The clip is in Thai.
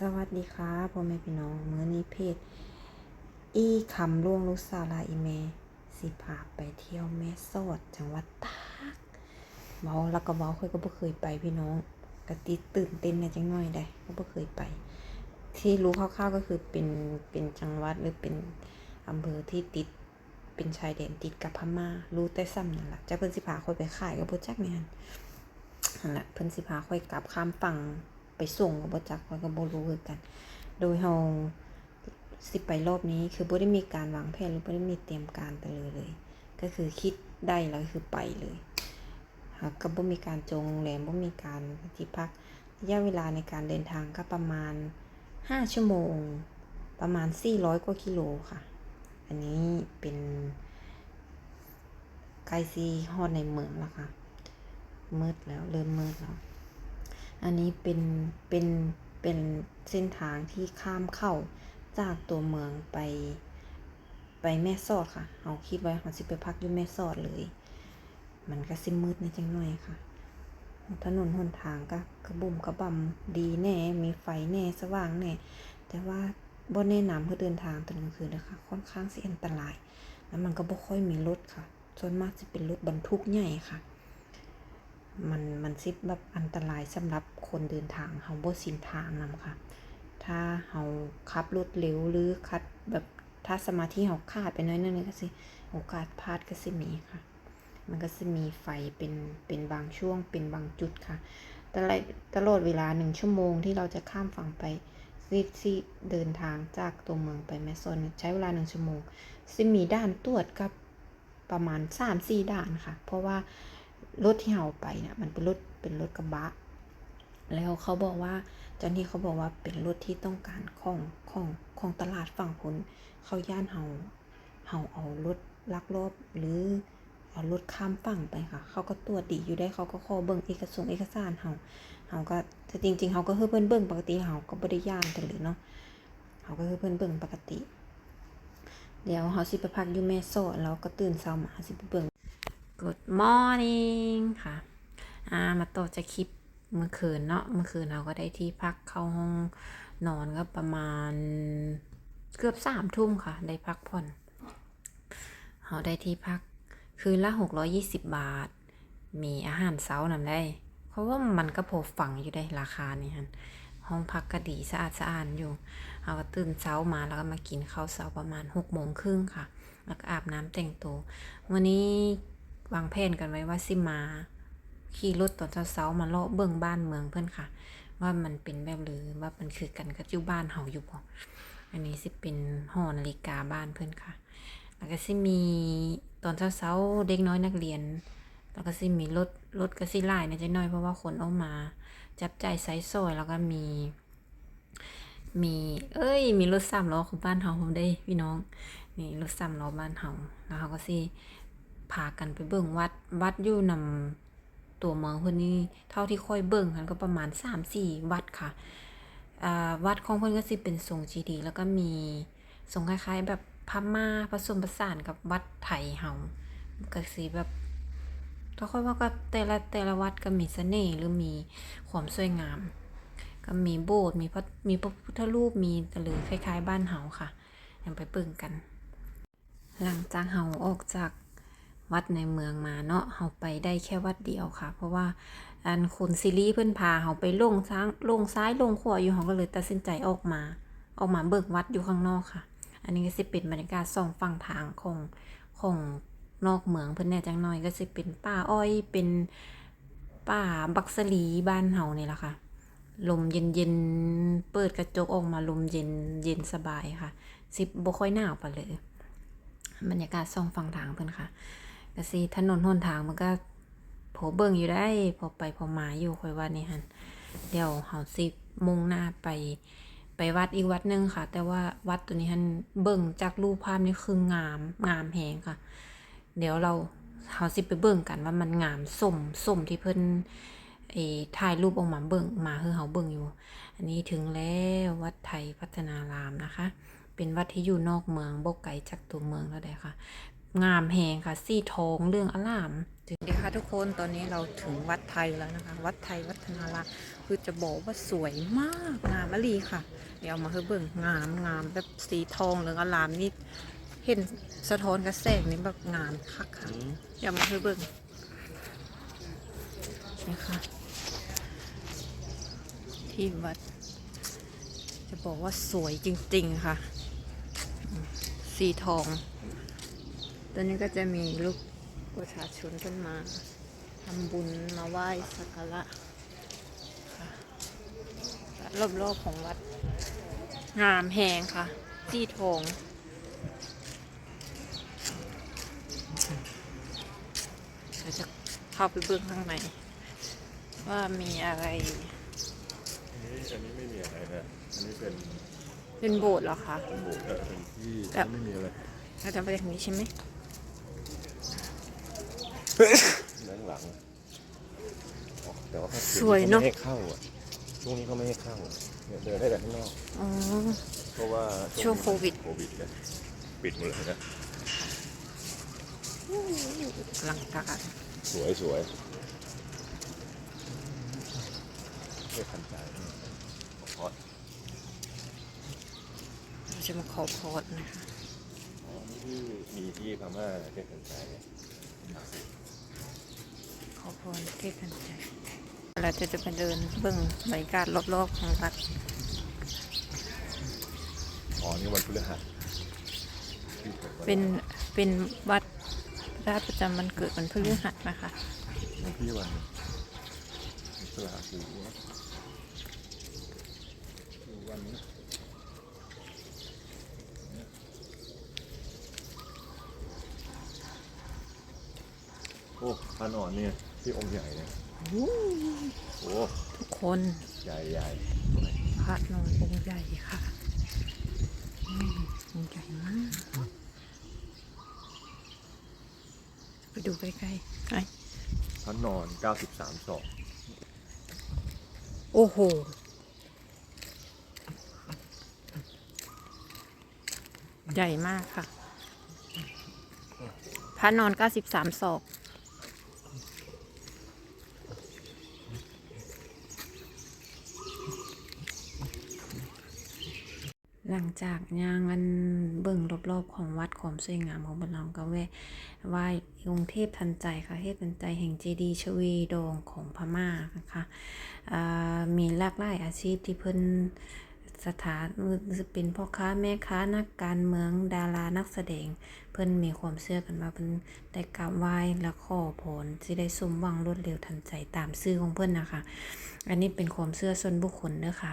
สวัสดีค่ะพ่อแม่พี่น้องมื้อนี้เพจอีคำล่วงลูกสาวลาอีเมสิพาไปเที่ยวแม่สอดจังหวัดตากเมาแล้วก็เมาค่อยก็บ่เคยไปพี่น้องกะติตื่นเต้นในจังหน่อยได้ก็บ่เคยไป ที่รู้คร่าวๆก็คือเป็นเป็นจังหวัดหรือเป็นอำเภอที่ติดเป็นชายแดนติดกับพม่ารู้แต่ซ้ำนั่นล่ะจ้าเพิ่นสิพาค่อยไปขายก็บ่จักแม่นนั่นแหละเพิ่นสิพาค่อยกลับข้ามฝั่ง ไปส่งก็บ่จักข้อยก็บ่รู้คือกัน โดยเฮาสิไปรอบนี้คือบ่ได้มีการวางแผนหรือบ่ได้มีเตรียมการไปเลยเลย ก็คือคิดได้แล้วคือไปเลยหากก็บ่มีการจองโรงแรมบ่มีการที่พักระยะเวลาในการเดินทางก็ประมาณ 5 ชั่วโมง ประมาณ 400 กว่ากิโลค่ะ อันนี้เป็นใกล้ซีฮอดในเมืองแล้วค่ะมืดแล้วเริ่มมืดแล้ว อันนี้เป็นเป็นเป็นเส้นทางที่ข้ามเข้าจากตัวเมืองไป ไปแม่สอดค่ะเอาคิดไว้เขาสิไปพักอยู่แม่สอดเลย มันก็สิมืดในจังหน่อยค่ะ ถนนหนทางก็กระบุ่มกระบำดีแน่ มีไฟแน่สว่างแน่ แต่ว่าบ่แนะนำเพื่อเดินทางตอนกลางคืนนะคะ ค่อนข้างสิอันตราย แล้วมันก็บ่ค่อยมีรถค่ะ ส่วนมากจะเป็นรถบรรทุกใหญ่ค่ะ มันมันสิแบบอันตรายสำหรับคนเดินทางเฮาบ่ชินทางนำค่ะ ถ้าเฮาขับรถเร็วหรือคัดแบบถ้าสมาธิเฮาขาดไปน้อยนึงก็สิโอกาสพลาดก็สิมีค่ะ มันก็สิมีไฟเป็นเป็นบางช่วงเป็นบางจุดค่ะตลอดตลอดเวลาหนึ่งชั่วโมงที่เราจะข้ามฝั่งไปซีซีเดินทางจากตัวเมืองไปแม่สนใช้เวลาหนึ่งชั่วโมงสิมีด่านตรวจกับประมาณสามสี่ด่านค่ะ เพราะว่า รถที่เราไปเนี่ยมันเป็นรถเป็นรถกระบะ แล้วเขาบอกว่าเจ้าหน้าที่เขาบอกว่าเป็นรถที่ต้องการของของของตลาดฝั่งพนเขาย่านเฮาเฮาเอารถลักลอบหรือเอารถข้ามฝั่งไปค่ะ เขาก็ตรวจดีอยู่ได้เขาก็ขอเบิ่งเอกสารเอกสารเฮาเฮาก็แต่จริง ๆเขาก็คือเพิ่นเบิ่งปกติเฮาก็บ่ได้ย่านกันเลยเนาะเฮาก็คือเพิ่นเบิ่งปกติ เดี๋ยวเฮาสิไปพักอยู่แม่โซดแล้วก็ตื่นเช้ามาสิไปเบิ่ง Good morning ค่ะอ่ามาต่อจากคลิปเมื่อคืนเนาะเมื่อคืนเราก็ได้ที่พักเข้าห้องนอนก็ประมาณเกือบสามทุ่มค่ะ ได้พักผ่อนเราได้ที่พักคืนละหกร้อยี่สิบบาท มีอาหารเช้านำได้ เพราะว่ามันก็พอฝังอยู่ได้ราคานี่ฮะห้องพักก็ดีสะอาดสะอาดอยู่เราก็ตื่นเช้ามาแล้วก็มากินข้าวเช้าประมาณหกโมงครึ่งค่ะ แล้วก็อาบน้ำแต่งตัว วันนี้ วางแผนกันไว้ว่าสิมา ขี่รถตอนเช้าๆมาเลาะเบิ่งบ้านเมืองเพื่อนค่ะ ว่ามันเป็นแบบหรือว่ามันคือกันกับอยู่บ้านเฮาอยู่บ่อันนี้สิเป็นหอนาฬิกาบ้านเพื่อนค่ะ แล้วก็สิมีตอนเช้าๆเด็กน้อยนักเรียน แล้วก็สิมีรถรถก็สิหลายนะจ๊น้อยเพราะว่าคนออกมา จับใจไซส์ซอยแล้วก็มีมี เอ้ย มีรถสามล้อของบ้านเฮาผมได้พี่น้อง นี่รถสามล้อบ้านเฮาแล้วเขาก็สิ พากันไปเบิ่งวัด วัดอยู่นำตัวเมืองเพิ่นนี่เท่าที่ค่อยเบิ่งกันก็ประมาณ 3-4 วัดค่ะวัดของเพิ่นก็สิเป็นทรงจีดี แล้วก็มีทรงคล้ายๆ แบบพม่าผสมผสานกับวัดไทยเฮาก็สิแบบถ้าค่อยว่าก็แต่ละแต่ละวัดก็มีเสน่ห์หรือมีความสวยงาม ก็มีโบสถ์มีพระมีพระพุทธรูปมีตะลือคล้ายๆ บ้านเฮาค่ะ ยังไปเบิ่งกัน หลังจากเฮาออกจาก วัดในเมืองมาเนาะเฮาไปได้แค่วัดเดียวค่ะ เพราะว่าอันคุณซิรีเพิ่อนพาเฮาไปลงซ้างลงซ้ายลงขวาอยู่เฮาก็เลยตัดสินใจออกมา ออกมาเบิกวัดอยู่ข้างนอกค่ะ อันนี้ก็สิเป็นบรรยากาศสองฝั่งทางของของนอกเมืองเพิ่อนแน่จังหน่อยก็สิเป็นป่าอ้อยเป็นป่าบักสลีบ้านเฮานี่แหละค่ะ ลมเย็นๆเปิดกระจกออกมาลมเย็นเย็นสบายค่ะสิบบ่ค่อยหนาวปาเลย บรรยากาศสองฝั่งทางเพิ่อนค่ะ ก็สิถนนหนทางมันก็โผเบิ่งอยู่ได้พอไปพอมาอยู่ค่อยว่านี่หันเดี๋ยวเฮาสิมุ่งหน้าไปไปวัดอีกวัดหนึงค่ะ แต่ว่าวัดตัวนี้หั่นเบิ่งจากรูปภาพนี่คืองามงามแฮงค่ะ เดี๋ยวเราเฮาสิไปเบิ่งกันว่ามันงามสมสมที่เพิ่นไอ้ถ่ายรูปออกมาเบิ่งมาคือเฮาเบิ่งอยู่ อันนี้ถึงแล้ววัดไทยพัฒนารามนะคะ เป็นวัดที่อยู่นอกเมืองบ่ไกลจากตัวเมืองแล้วได้ค่ะ งามแหงค่ะสีทองเรื่องอลามถึงดีค่ะทุกคนตอนนี้เราถึงวัดไทยแล้วนะคะ วัดไทยวัฒนารามคือคือจะบอกว่าสวยมากงามมะลีค่ะ เดี๋ยวเอามาให้เบิ่งงามงามแบบสีทองเหลืองอลามนี่เห็นสะท้อนกระแสงนี่แบบงามคักค่ะเดี๋ยวเอามาให้เบิ่งนี่ค่ะที่วัด จะบอกว่าสวยจริง ๆ ค่ะ สีทอง ตอนนี้ก็จะมีลูกประชาชนขึ้นมาทำบุญมาไหว้สักการะค่ะรอบๆของวัด งามแหงค่ะสีทองเราจะเข้าไปเบื้องข้างในว่ามีอะไรอันนี้อันนี้ไม่มีอะไรนะอันนี้เป็นเป็นโบสถ์เหรอคะเป็นโบสถ์เออเป็นที่แบบไม่มีอะไรเราจะไปทางนี้ใช่ไหม ด้านหลังอ๋อแต่ว่าเขาสวยเนอะ ไม่ให้เข้าอะช่วงนี้เขาไม่ให้เข้าเนี่ยเดินได้แต่ข้างนอก อ๋อ เพราะว่าช่วงโควิด โควิดเนี่ยปิดหมดเลยนะ หลังการสวยสวยเพื่อทันใจขอเราจะมาขอพรนะคะ อ๋อนี่ที่มีที่พม่าเพื่อทันใจข อพรเทพทันใจเราจะจะไปเดินเบิ่งบรรยากาศรอบๆของวัดอ๋อนี่วันพฤหัสที่กิดวันเป็นเป็นวัดราชประจำวันเกิดวันพฤหัสนะคะวันที่วันพฤหัสหรือว่าวันนี้โอ้พระนอนเนี่ย ที่องค์ใหญ่เนี่ยโอ้ทุกคนใหญ่ใหญ่พระนอนองค์ใหญ่ค่ะอืมองค์ใหญ่มากไปดูใกล้ๆไปพระนอน 93ศอกโอ้โหใหญ่มากค่ะพระนอน 93ศอก หลังจากย่างกันเบิ่งรอบๆของวัดความสวยงามของบนเราก็แวะไหว้องค์เทพทันใจค่ะเทพทันใจแห่งเจดีย์ชวีโดงของพม่านะคะอ่ามีหลากหลายอาชีพที่เพิ่นสถานจะเป็นพ่อค้าแม่ค้านักการเมืองดารานักแสดง เพิ่นมีความเชื่อกันว่าเพิ่นได้กราบไหว้และขอพรสิได้สมหวังรวดเร็วทันใจตามชื่อของเพิ่นนะคะ อันนี้เป็นความเชื่อส่วนบุคคลเด้อค่ะ